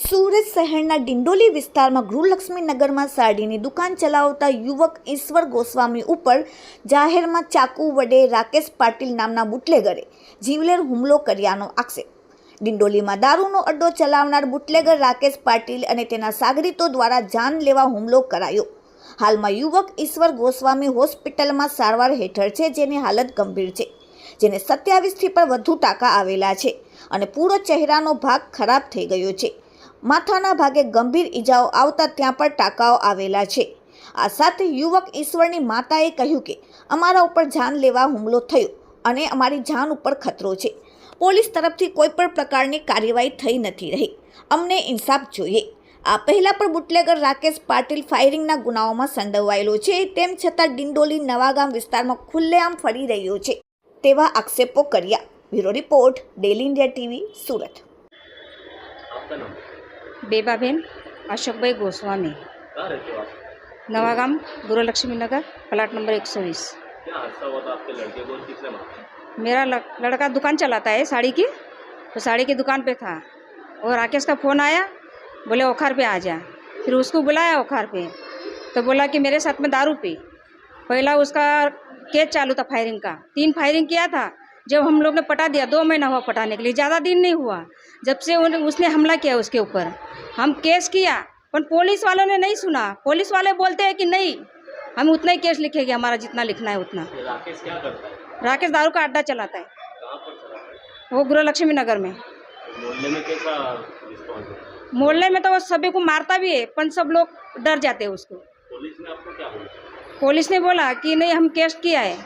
સુરત શહેરના ડિંડોલી વિસ્તારમાં ગૃહલક્ષ્મી નગરમાં સાડીની દુકાન ચલાવતા યુવક ઈશ્વર ગોસ્વામી ઉપર જાહેરમાં ચાકુ વડે રાકેશ પાટીલ નામના બુટલેગરે જીવલેર હુમલો કર્યાનો આક્ષેપ. ડિંડોલીમાં દારૂનો અડ્ડો ચલાવનાર બુટલેગર રાકેશ પાટીલ અને તેના સાગરીતો દ્વારા જાન લેવા હુમલો કરાયો. હાલમાં યુવક ઈશ્વર ગોસ્વામી હોસ્પિટલમાં સારવાર હેઠળ છે જેની હાલત ગંભીર છે, જેને સત્યાવીસથી પણ વધુ ટાંકા આવેલા છે અને પૂરો ચહેરાનો ભાગ ખરાબ થઈ ગયો છે. માથાના ભાગે ગંભીર ઈજાઓ આવતા ત્યાં પણ ટાંકાઓ આવેલા છે. આ સાથે યુવક ઈશ્વરની માતાએ કહ્યું કે, અમારા ઉપર જાન લેવા હુમલો થયો અને અમારી જાન ઉપર ખતરો છે. પોલીસ તરફથી કોઈ પણ પ્રકારની કાર્યવાહી થઈ નથી રહી. અમને ઇન્સાફ જોઈએ. આ પહેલાં પણ બુટલેગર રાકેશ પાટીલ ફાયરિંગના ગુનાઓમાં સંડોવાયેલો છે, તેમ છતાં ડિંડોલી નવાગામ વિસ્તારમાં ખુલ્લેઆમ ફરી રહ્યો છે, તેવા આક્ષેપો કર્યા. Bureau report daily India TV, Surat. नाम बेबाबेन अशोकभाई गोस्वामी। कहाँ रहते हो नवागाम गुरुलक्ष्मी नगर प्लाट नंबर 120 क्या हादसा हुआ था? आपके लड़के को और किसने मारा? मेरा लड़का दुकान चलाता है साड़ी की तो साड़ी की दुकान पे था। और राकेश का फ़ोन आया बोले ओखार पे आ जा। फिर उसको बुलाया ओखार पे तो बोला कि मेरे साथ में दारू पी। पहला उसका केस चालू था फायरिंग का। तीन फायरिंग किया था जब हम लोग ने पटा दिया दो महीना हुआ पटाने के लिए ज़्यादा दिन नहीं हुआ। जब से उन, उसने हमला किया उसके ऊपर। हम केस किया पर पुलिस वालों ने नहीं सुना। पुलिस वाले बोलते हैं कि नहीं हम उतना ही केस लिखेंगे हमारा जितना लिखना है उतना। राकेश क्या करता है? राकेश दारू का अड्डा चलाता है। वो गृहलक्ष्मी नगर में। मोहल्ले में कैसा मोहल्ले में तो वो सभी को मारता भी है पर सब लोग डर जाते हैं उसको। पुलिस ने आपको क्या बोला? पुलिस ने बोला कि नहीं हम केस किया है।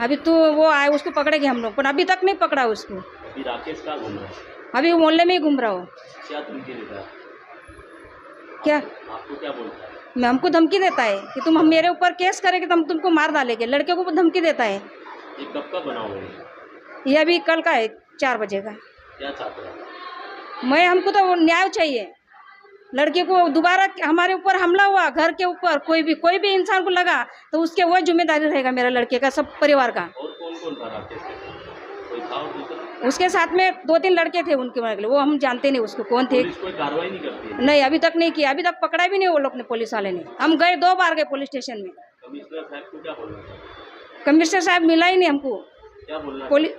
अभी तो वो आए उसको पकड़ेंगे हम लोग पर अभी तक नहीं पकड़ा उसको। अभी राकेश कहाँ घूम रहा है? अभी वो मोहल्ले में ही घूम रहा हो। क्या धमकी देता है? क्या? आपको क्या बोलता है? मैं हमको धमकी देता है कि तुम हम मेरे ऊपर केस करेंगे तो हम तुमको मार डालेंगे। लड़के को धमकी देता है। ये कब का बना हुआ है? ये अभी कल का है चार बजे का। क्या चाहते हैं? मैं हमको तो न्याय चाहिए। लड़के को दोबारा हमारे ऊपर हमला हुआ घर के ऊपर कोई भी कोई भी इंसान को लगा तो उसके वो ज़िम्मेदारी रहेगा मेरा लड़के का सब परिवार का। और कौन कौन था उसके साथ में दो तीन लड़के थे उनके वाले वो हम जानते नहीं उसको कौन थे। कोई कार्रवाई नहीं करती है? नहीं अभी तक नहीं किया अभी तक पकड़ा भी नहीं वो लोग ने पुलिस वाले ने। हम गए दो बार गए पुलिस स्टेशन में। कमिश्नर साहब मिला ही नहीं हमको। पुलिस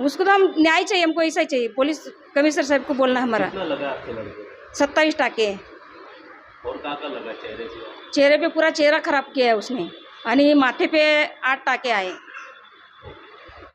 उसको तो हम न्याय चाहिए हमको ऐसा ही चाहिए पुलिस कमिश्नर साहब को बोलना हमारा। लगा आपके लड़के? सत्ताईस टाके। और कहाँ का लगा? चेहरे पे पूरा चेहरा खराब किया है उसने। आणि माथे पे आठ टाके आए।